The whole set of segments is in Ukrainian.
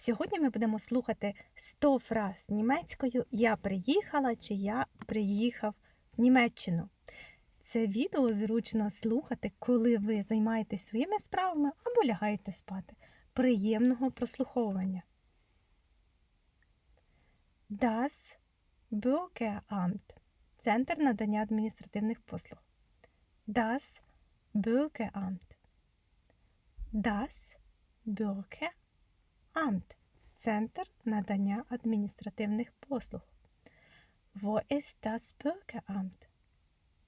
Сьогодні ми будемо слухати 100 фраз німецькою Я приїхала чи Я приїхав в Німеччину. Це відео зручно слухати, коли ви займаєтесь своїми справами або лягаєте спати. Приємного прослуховування. Das Bürgeramt – Центр надання адміністративних послуг. Das Bürgeramt. Das Bürgeramt – Центр надання адміністративних послуг. Wo ist das Bürgeramt?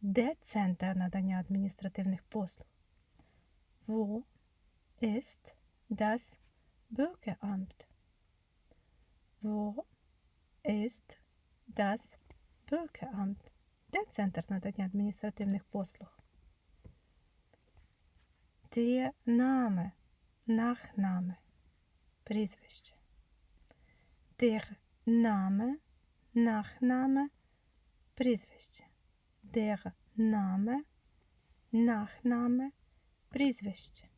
Де центр надання адміністративних послуг? Wo ist das Bürgeramt? Wo ist das Bürgeramt? Де центр надання адміністративних послуг? Der Name, Nachname, прізвище. Der Name, Nachname, прізвище. Der Name, Nachname, прізвище.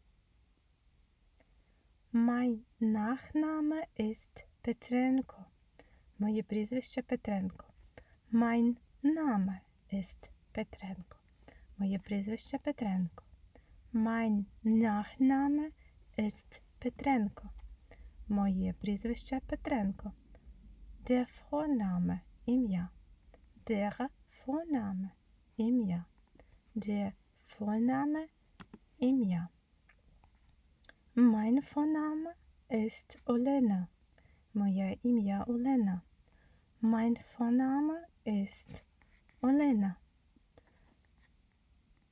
Mein Nachname ist Petrenko. Моє прізвище Петренко. Mein Name ist Petrenko. Моє прізвище Петренко. Mein Nachname ist Petrenko. Моє прізвище Петренко. Der Vorname – ім'я. Der Vorname – ім'я. Der Vorname – ім'я. Mein Vorname ist Olena. Моє ім'я Олена. Mein Vorname ist Олена.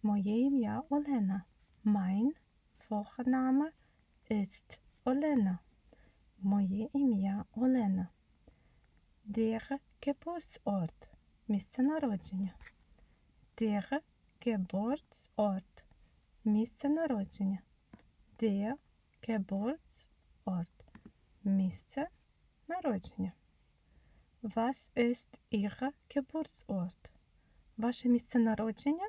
Моє ім'я Олена. Mein Vorname ist Олена. Моє ім'я Олена. Der Geburtsort. Місце народження. Der Geburtsort. Місце народження. Der Geburtsort. Місце народження. Was ist Ihr Geburtsort? Ваше місце народження?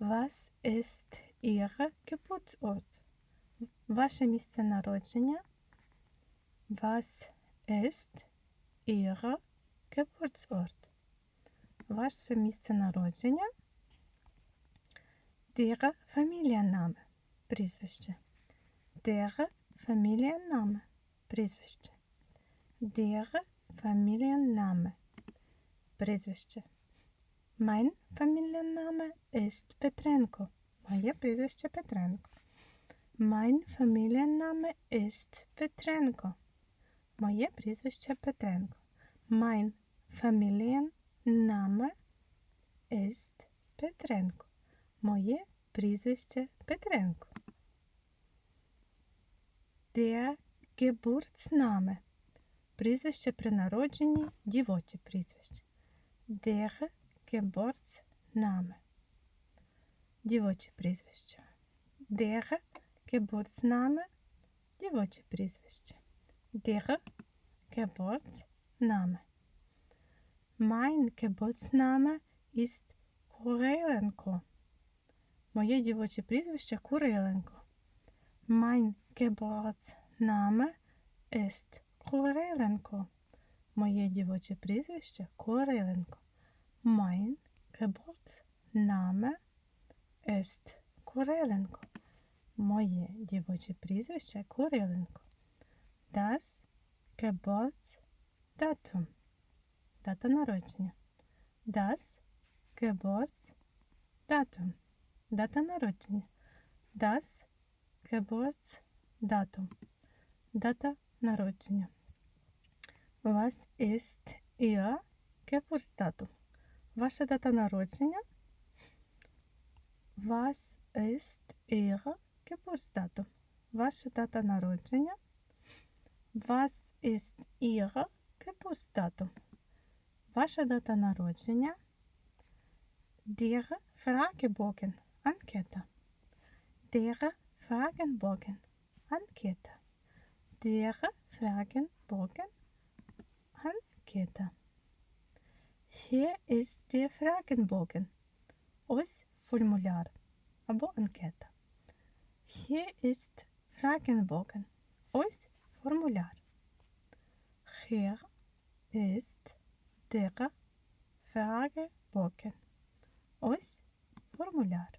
Was ist Ihr Geburtsort? Ваше місце народження? Was ist Ihr Geburtsort? Ваше місце народження? Der Familienname. Прізвище. Der Familienname. Прізвище. Der Familienname. Прізвище. Mein Familienname ist Petrenko. Моє прізвище Петренко. Mein Familienname ist Petrenko. Моє прізвище Петренко. Mein Familienname ist Петренко. Моє прізвище Петренко. Der Geburtsname. Прізвище при народженні, дівоче прізвище. Der Geburtsname. Дівоче прізвище. Der Geburtsname. Дівоче прізвище. Der Geburtsname. Mein Geburtsname ist Куриленко. Моє дівоче прізвище Куриленко. Mein Geburtsname ist Куриленко. Моє дівоче прізвище Куриленко. Mein Geburtsname ist Куриленко. Моє дівоче прізвище Куриленко. Das Geburtsdatum. Дата народження. Das Geburtsdatum. Дата народження. Das Geburtsdatum. Дата народження. Was ist Ihr Geburtsdatum? Ваша дата народження. Was ist Ihr Geburtsdatum? Ваша дата народження. Was ist Ihr Geburtsdatum? Ваша дата народження. Der Fragebogen. Анкета. Der Fragenbogen. Анкета. Der Fragenbogen. Анкета. Hier ist der Fragenbogen. Ось формуляр або анкета. Hier ist Fragenbogen. Ось формуляр. Hier ist der Fragebogen. Ось формуляр.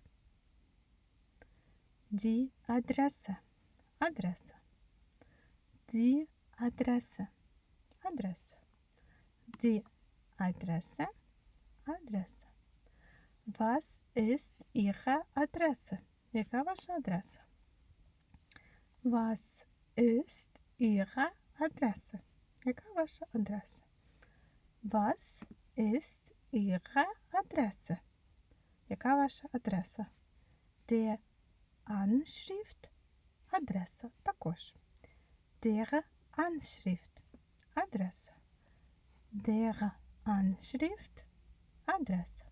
Die Adresse. Адреса. Die Adresse. Адреса. Die Adresse. Адреса. Was ist Ihre Adresse? Яка ваша адреса? Was ist Ihre Adresse? Яка ваша адреса? Was ist Ihre Adresse? Яка ваша адреса? Der Anschrift – адреса також. Der Anschrift – адреса. Der Anschrift – адреса.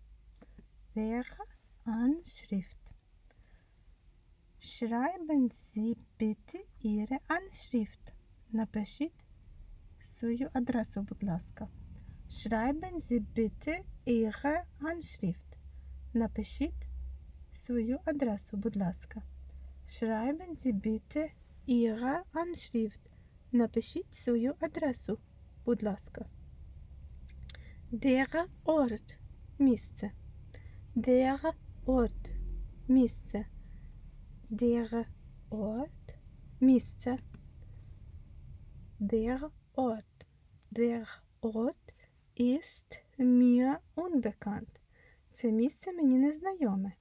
Der Anschrift. Schreiben Sie bitte Ihre Anschrift. Напишіть свою адресу, будь ласка. Schreiben Sie bitte Ihre Anschrift. Напишіть свою адресу, будь ласка. Schreiben Sie bitte Ihre Anschrift. Напишіть свою адресу, будь ласка. Der Ort – місце. Der Ort – місце. Der Ort – місце. Der Ort. Der Ort ist mir unbekannt. Це місце мені незнайоме.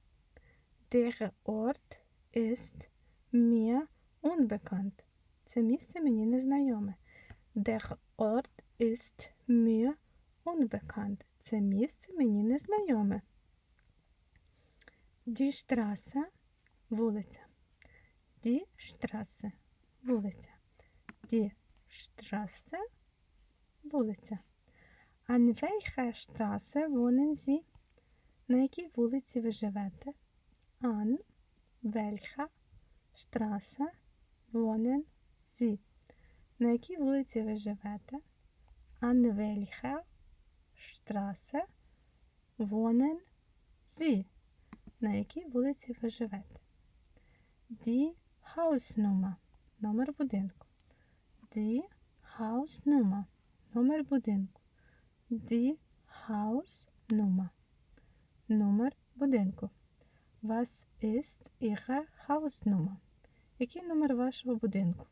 Der Ort ist mir unbekannt. Це місце мені незнайоме. Der Ort ist mir unbekannt. Це місце мені незнайоме. Die Straße – вулиця. Die Straße – вулиця. Die Straße – вулиця. Wohnen Sie? На якій вулиці ви живете? An welcher Straße wohnen Sie? На якій вулиці ви живете? Welcher Straße wohnen Sie? На якій вулиці ви живете? Hausnummer. Номер будинку. Die Hausnummer. Номер будинку. Die Hausnummer. Номер будинку. Was ist Ihre Hausnummer? Який номер вашого будинку?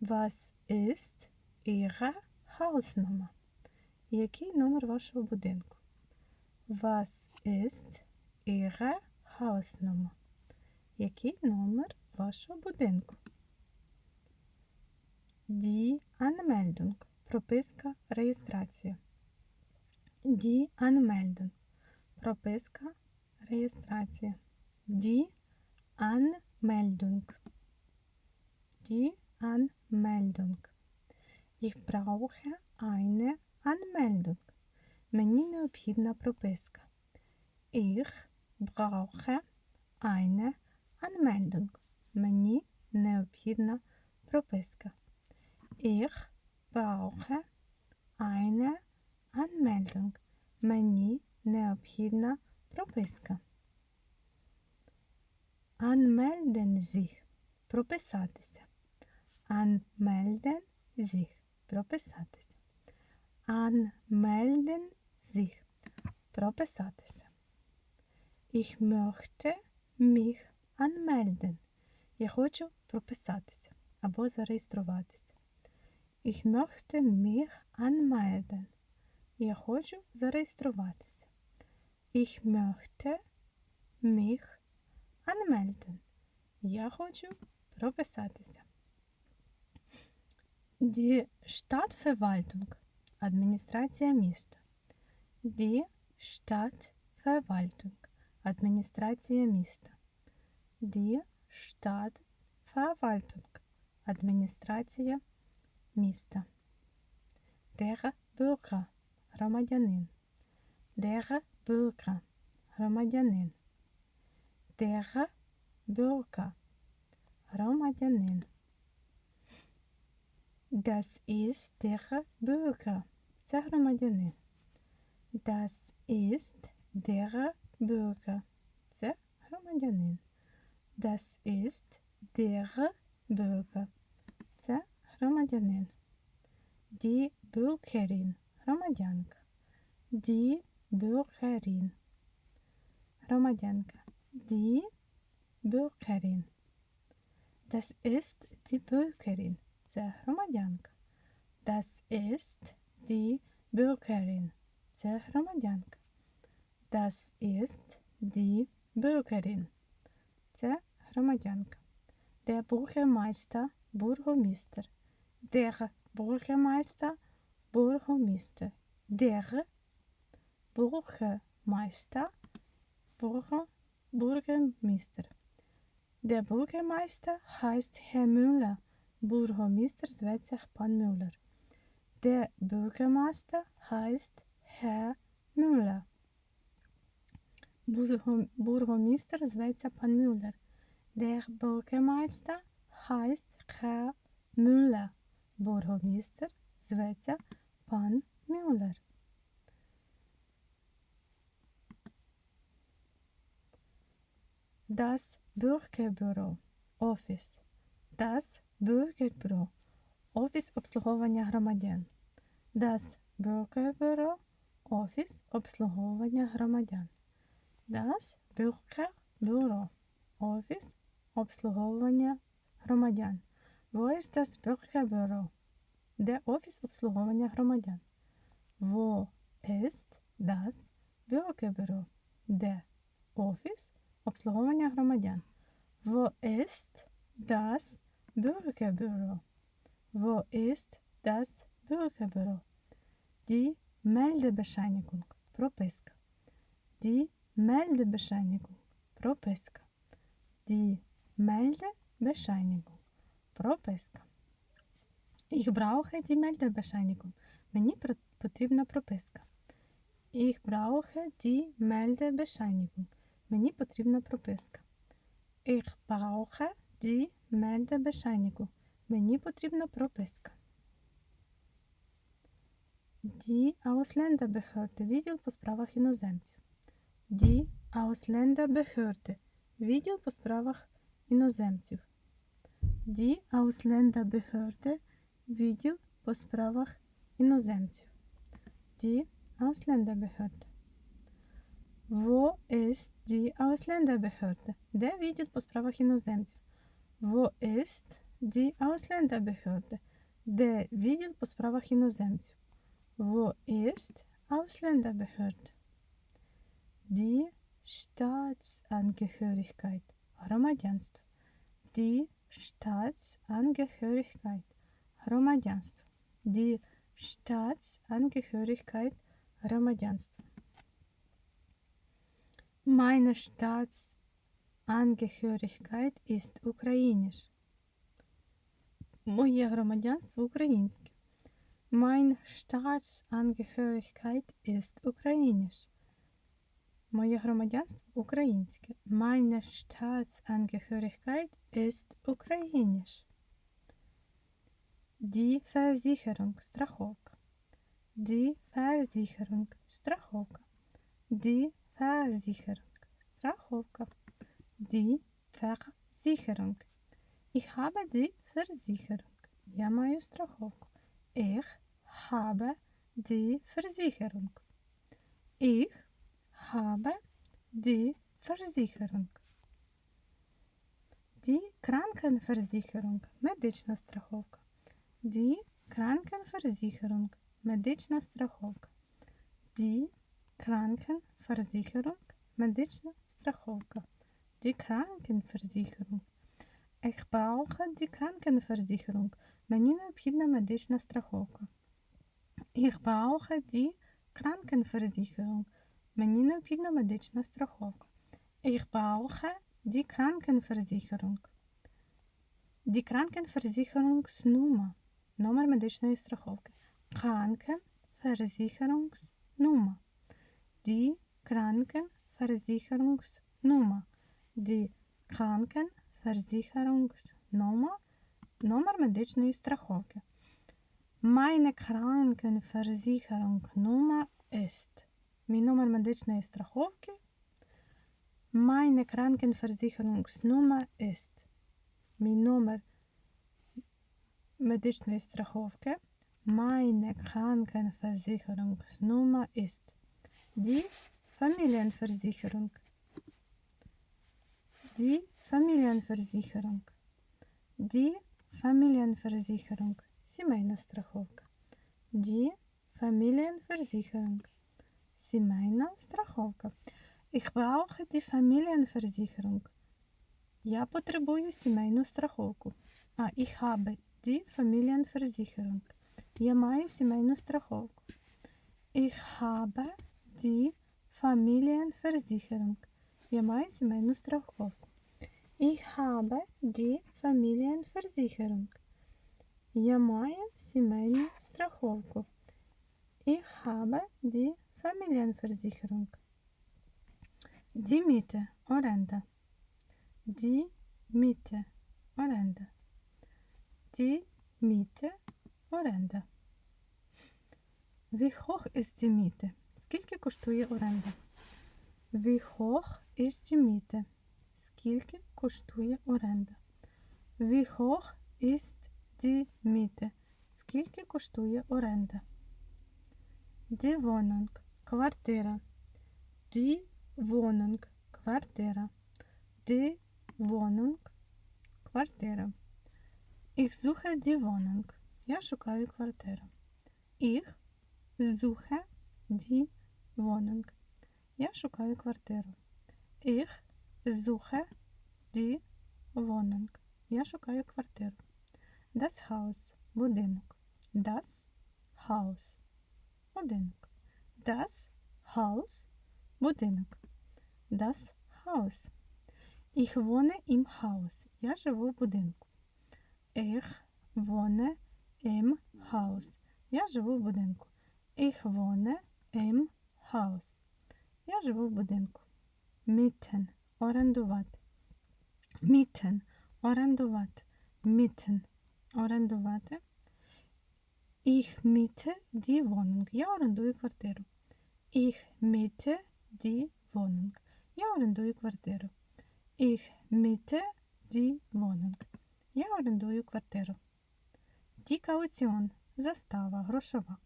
Was ist Ihre Hausnummer? Який номер вашого будинку? Was ist Ihre Hausnummer? Який номер вашого будинку? Die Anmeldung. Прописка реєстрація. Die Anmeldung. Прописка реєстрація. Die Anmeldung. Die Anmeldung. Ich brauche eine Anmeldung. Мені необхідна прописка. Ich brauche eine Anmeldung. Мені необхідна прописка. Ich brauche eine Anmeldung. Мені необхідна прописка. Anmelden sich. Прописатися. Anmelden sich. Прописатися. Anmelden sich. Прописатися. Ich möchte mich anmelden. Я хочу прописатися або зареєструватися. Ich möchte mich anmelden. Я хочу зареєструватися. Ich möchte mich anmelden. Я хочу прописатися. Die Stadtverwaltung. Адміністрація міста. Die Stadtverwaltung. Адміністрація міста. Die Stadtverwaltung. Адміністрація міста. Der Bürger. Громадянин. Der Bürger. Громадянин. Der Bürger. Громадянин. Das ist der Bürger. Це громадянин. Das ist der Bürger. Це громадянин. Das ist der Bürger. Громадянин. Die Bürgerin громадянка. Die Bürgerin громадянка. Die Bürgerin. Das ist die Bürgerin. Це громадянка. Das ist die Bürgerin. Це громадянка. Das ist die Bürgerin. Це громадянка. Der Bürgermeister – бургомістер. der Bürgermeister, Bürgermeister, der Bürgermeister, Bürger, Bürgermeister. Der Bürgermeister heißt Herr Müller, Bürgermeister Svetzach Pan Müller. Der Bürgermeister heißt Herr Müller. Bürgermeister Svetzach Pan Müller. Der Bürgermeister heißt Herr Müller. Бургомістер зветься пан Мюллер. Das Bürgerbüro. Офіс. Das Bürgerbüro. Офіс обслуговування громадян. Das Bürgerbüro. Офіс обслуговування громадян. Das Bürgerbüro. Офіс обслуговування громадян. Das Bürgerbüro? Де офіс обслуговування громадян? Wo ist das Bürgerbüro? Де офіс обслуговування громадян? Wo ist das Bürgerbüro? Wo ist das Bürgerbüro? Die Meldebescheinigung. Прописка. Die Meldebescheinigung. Прописка. Die Meldebescheinigung. Прописка. Ich brauche die Meldebescheinigung. Мені потрібна прописка. Ich brauche die Meldebescheinigung. Мені потрібна прописка. Ich brauche die Meldebescheinigung. Мені потрібна прописка. Die Ausländerbehörde. Відділ по справах іноземців. Die Ausländerbehörde. Відділ по справах іноземців. Die Ausländerbehörde. Відділ по справах іноземців. Die Ausländerbehörde. Wo ist die Ausländerbehörde? Де відділ по справах іноземців? Wo ist die Ausländerbehörde? Де відділ по справах іноземців? Wo ist Ausländerbehörde? Die Staatsangehörigkeit. Громадянство. Die Staatsangehörigkeit. Громадянство. Die Staatsangehörigkeit. Громадянство. Meine Staatsangehörigkeit ist ukrainisch. Моє громадянство українське. Mein Staatsangehörigkeit ist ukrainisch. Моє громадянство українське. Meine Staatsangehörigkeit ist ukrainisch. Die Versicherung страховка. Die Versicherung страховка. Die Versicherung страховка. Die Versicherung. Ich habe die Versicherung. Я маю страховку. Ich habe die Versicherung. Ich habe die Versicherung. Die Krankenversicherung. Медична страховка. Die Krankenversicherung. Медична страховка. Die Krankenversicherung. Медична страховка. Die Krankenversicherung. Ich brauche die Krankenversicherung. Мені необхідна медична страховка. Ich brauche die Krankenversicherung. Мені необхідна медична страховка. Ich brauche die Krankenversicherung. Die Krankenversicherungsnummer. Номер медичної страховки. Krankenversicherungsnummer. Die Krankenversicherungsnummer. Die Krankenversicherungsnummer. Номер медичної страховки. Meine Krankenversicherungsnummer ist. Мій номер медичної страховки. Meine Krankenversicherungsnummer ist. Мій номер медичної страховки meine Krankenversicherungsnummer ist die Familienversicherung. Die Familienversicherung. Die Familienversicherung. Сімейна страховка. Die Familienversicherung. Сімейна страховка. Ich brauche die Familienversicherung. Я потребую сімейну страховку. А ich habe die Familienversicherung. Я маю сімейну страховку. Ich habe die Familienversicherung. Я маю сімейну страховку. Ich habe die Familienversicherung. Я маю сімейну страховку. Ich habe die Familienversicherung. Die Miete, оренда. Die Miete, оренда. Die Miete, оренда. Wie hoch ist die Miete? Скільки коштує оренда? Wie hoch ist die Miete? Скільки коштує оренда? Wie hoch ist die Miete? Скільки коштує оренда? Die Wohnung, квартира. Wohnung, квартира. Wohnung, квартира. Suche die Wohnung. Я шукаю квартиру. Suche die Wohnung. Я шукаю квартиру. Suche die Wohnung. Я шукаю квартиру. Das Haus. Будинок. Das Haus. Будинок. Das Haus. Будинок. Das Haus. Ich wohne im Haus. Я живу в будинку. Ich wohne im Haus. Я живу в будинку. Ich wohne im Haus. Я живу в будинку. Mieten. Орендувати. Mieten. Орендувати. Mieten. Орендувати. Ich miete die Wohnung. Я орендую квартиру. Ich miete die Wohnung. Я орендую квартиру. Ich miete die Wohnung. Я орендую квартиру. Die Kaution – застава, грошова.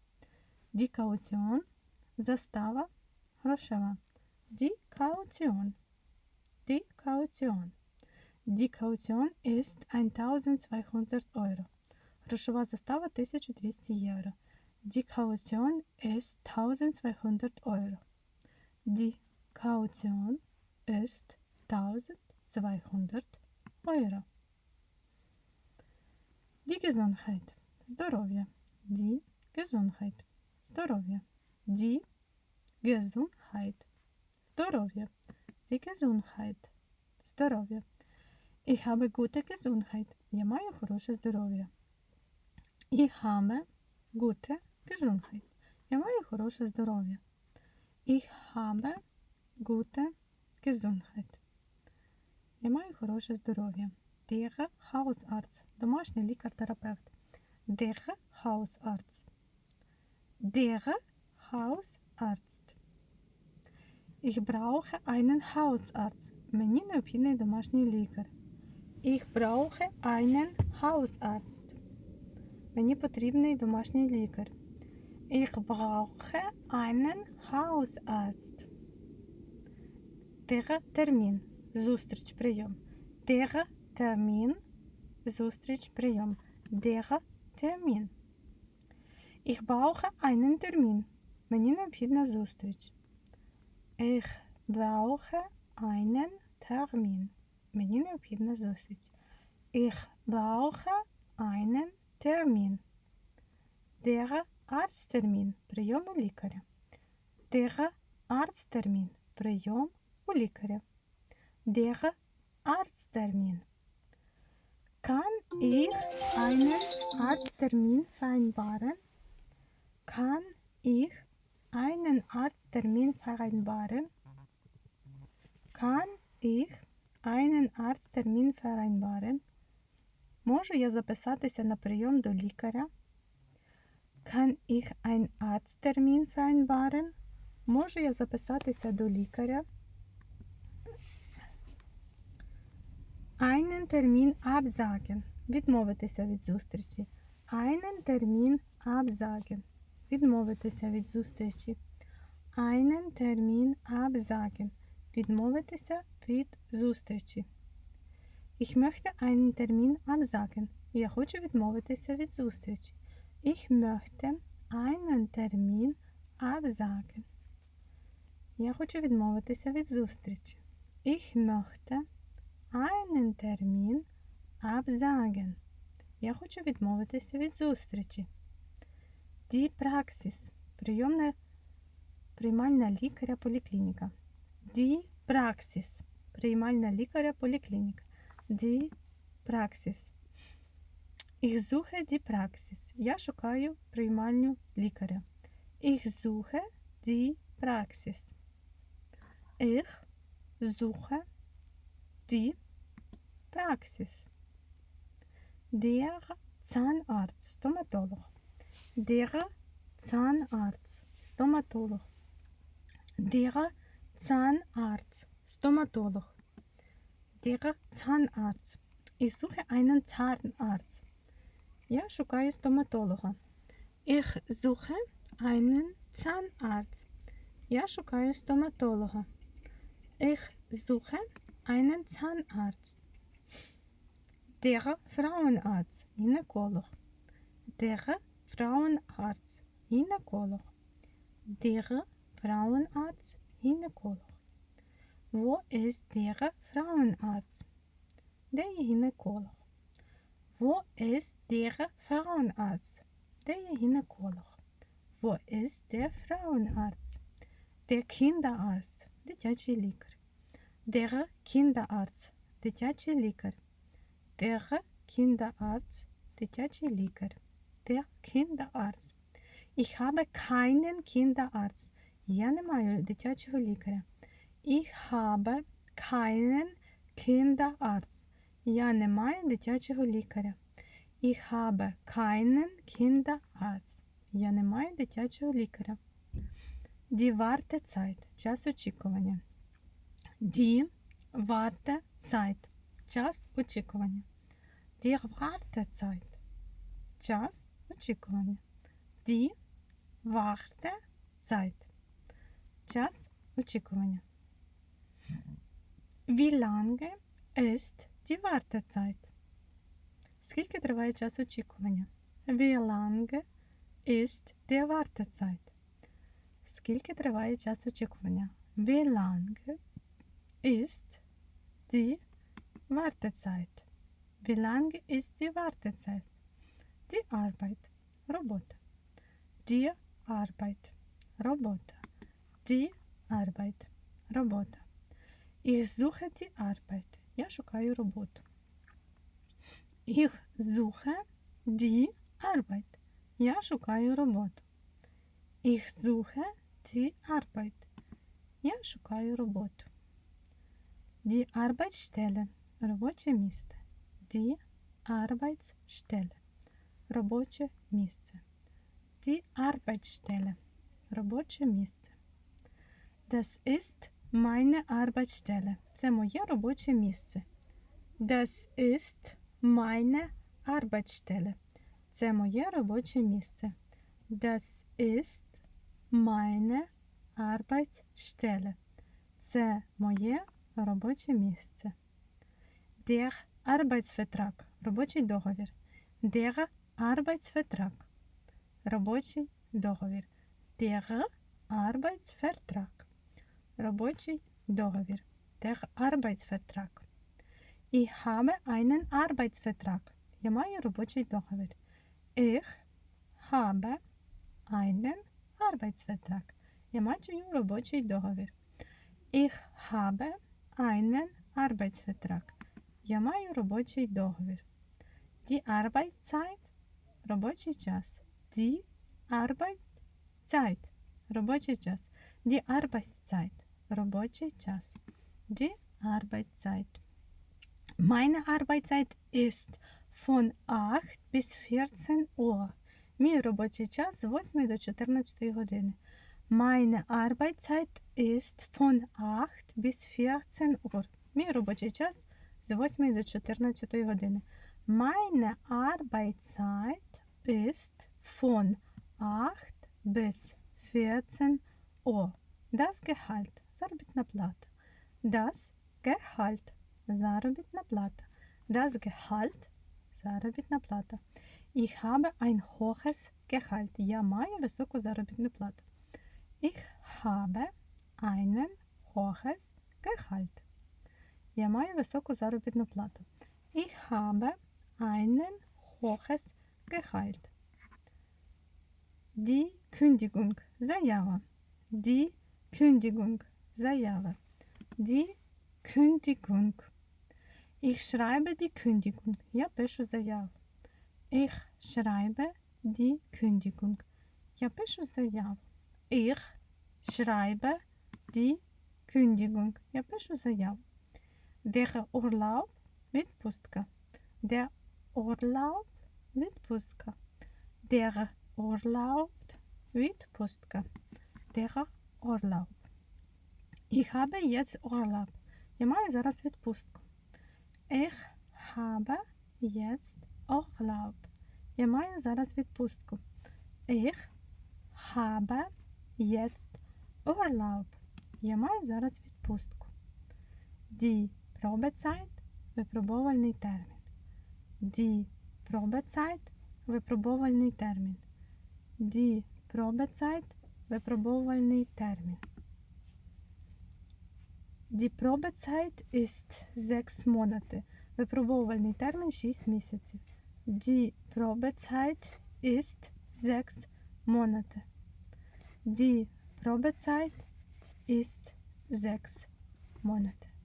Die Kaution – застава, грошова. Die Kaution. Die Kaution. Die Kaution ist 1200 Euro. Грошова застава 1200 євро. Die Kaution ist 1200 Euro. Die Kaution ist 1200 Euro. Die Gesundheit. Здоров'я. Die Gesundheit. Здоров'я. Die Gesundheit. Здоров'я. Die Gesundheit. Здоров'я. Ich habe gute Gesundheit. Я маю хороше здоров'я. Ich habe gute Gesundheit. Я маю хороше здоров'я. Ich habe gute Gesundheit. Я маю хороше здоров'я. Der Hausarzt. Домашній лікар-терапевт. Der Hausarzt. Der Hausarzt. Ich brauche einen Hausarzt. Мені необхідний домашній лікар. Ich brauche einen Hausarzt. Мені потрібний домашній лікар. Ich brauche einen Hausarzt. Der термін. Зустріч, прийом. Der термін. Зустріч, прийом. Der термін. Ich brauche einen Termin. Мені необхідна зустріч. Ich brauche einen Termin. Мені необхідна зустріч. Ich brauche einen Termin. Der Arzttermin. Прийом у лікаря. Der Arzttermin. Прийом у лікаря. Der Arzttermin. Kann ich einen Arzttermin vereinbaren? Kann ich einen Arzttermin vereinbaren? Kann ich einen Arzttermin vereinbaren? Можу я записатися на прийом до лікаря? Kann ich einen Arzttermin vereinbaren? Можу я записатися до лікаря? Einen Termin absagen. Відмовитися від зустрічі. einen Termin absagen. Відмовитися від зустрічі. Einen Termin absagen. Відмовитися від зустрічі. Ich möchte einen Termin absagen. Я хочу відмовитися від зустрічі. Ich möchte einen Termin absagen. Я хочу відмовитися від зустрічі. Ich möchte einen Termin absagen. Я хочу відмовитися від зустрічі. Die Praxis. Прийомна приймальна лікаря поліклініка. Die Praxis. Приймальна лікаря поліклініка. Die Praxis. Suche die Praxis. Я шукаю приймальню лікаря. Suche die Praxis. Ich suche die Praxis. Der Zahnarzt, стоматолог. Der Zahnarzt, стоматолог. Der Zahnarzt, стоматолог. Der Zahnarzt. Ich suche einen Zahnarzt. Я шукаю стоматолога. Ich suche einen Zahnarzt. Я шукаю стоматолога. Ich suche einen Zahnarzt. Der Frauenarzt, гінеколог. Der Frauenarzt, гінеколог. Der Frauenarzt, гінеколог. Wo ist der Frauenarzt? Де є гінеколог? Wo ist der Frauenarzt? Є гінеколог? Wo ist der Frauenarzt? Der Kinderarzt, дитячий лікар. Der Kinderarzt, дитячий лікар. Der Kinderarzt, дитячий лікар. Der Kinderarzt. Ich habe keinen Kinderarzt. Я не маю дитячого лікаря. Ich habe keinen Kinderarzt. Я не маю дитячого лікаря. Ich habe keinen Kinderarzt. Я не маю дитячого лікаря. Die Wartezeit. Час очікування. Die Wartezeit. Час очікування. Die Wartezeit. Час очікування. Die Wartezeit. Час очікування. Wie lange ist die Wartezeit? Скільки триває час очікування? Wie lange ist die Wartezeit? Скільки триває час очікування? Wie lange ist die Wartezeit? Wie lange ist die Wartezeit? Die Arbeit. Робота. Die Arbeit. Робота. Die Arbeit. Робота. Ich suche die Arbeit. Я шукаю роботу. Ich suche die Arbeit. Я шукаю роботу. Ich suche die Arbeit. Я шукаю роботу. Die Arbeitsstelle. Робоче місце. Die Arbeitsstelle. Робоче місце. Die Arbeitsstelle. Робоче місце. Das ist meine Arbeitsstelle. Це моє робоче місце. Das ist meine Arbeitsstelle. Це моє робоче місце. Das ist meine Arbeitsstelle. Це моє робоче місце. Der Arbeitsvertrag. Робочий договір. Der Arbeitsvertrag. Робочий договір. Der Arbeitsvertrag. Робочий договір. Der Arbeitsvertrag. Ich habe einen Arbeitsvertrag. Я маю робочий договір. Ich habe einen Arbeitsvertrag. Я маю робочий договір. Ich habe einen Arbeitsvertrag. Я маю робочий договір. Die Arbeitszeit – робочий час. Die Arbeitszeit – робочий час. Die Arbeitszeit – робочий час. Die Arbeitszeit. Meine Arbeitszeit ist von 8 bis 14 Uhr. Мій робочий час з 8 до 14 години. Meine Arbeitszeit ist von 8 bis 14 Uhr. Мій робочий час з 8 до 14 години. Meine Arbeitszeit ist von 8 bis 14 Uhr. Das Gehalt. Заробітна плата. Das Gehalt. Заробітна плата. Das Gehalt. Заробітна плата. Ich habe ein hohes Gehalt. Я маю високу заробітну плату. Ich habe einen hohes Gehalt. Я маю високу заробітну плату. Ich habe einen hohes Gehalt. Die Kündigung. Заява. Die Kündigung. Заява. Die Kündigung. Ich schreibe die Kündigung. Я пишу заяву. Ich schreibe die Kündigung. Я пишу заяву. Ich schreibe die Kündigung. Я пишу заяву. Der Urlaub відпустка. Der Urlaub відпустка. Der Urlaub відпустка. Der Urlaub. Ich habe jetzt Urlaub. Я маю зараз відпустку. Ich habe jetzt Urlaub. Я маю зараз відпустку. Ich habe jetzt Urlaub. Я маю зараз відпустку. Die Probezeit – випробовувальний термін. Die Probezeit – випробовувальний термін. Die Probezeit – випробовувальний термін. Die Probezeit ist sechs Monate. Випробовувальний термін 6 місяців. Die Probezeit ist sechs Monate. Die Probezeit ist sechs Monate.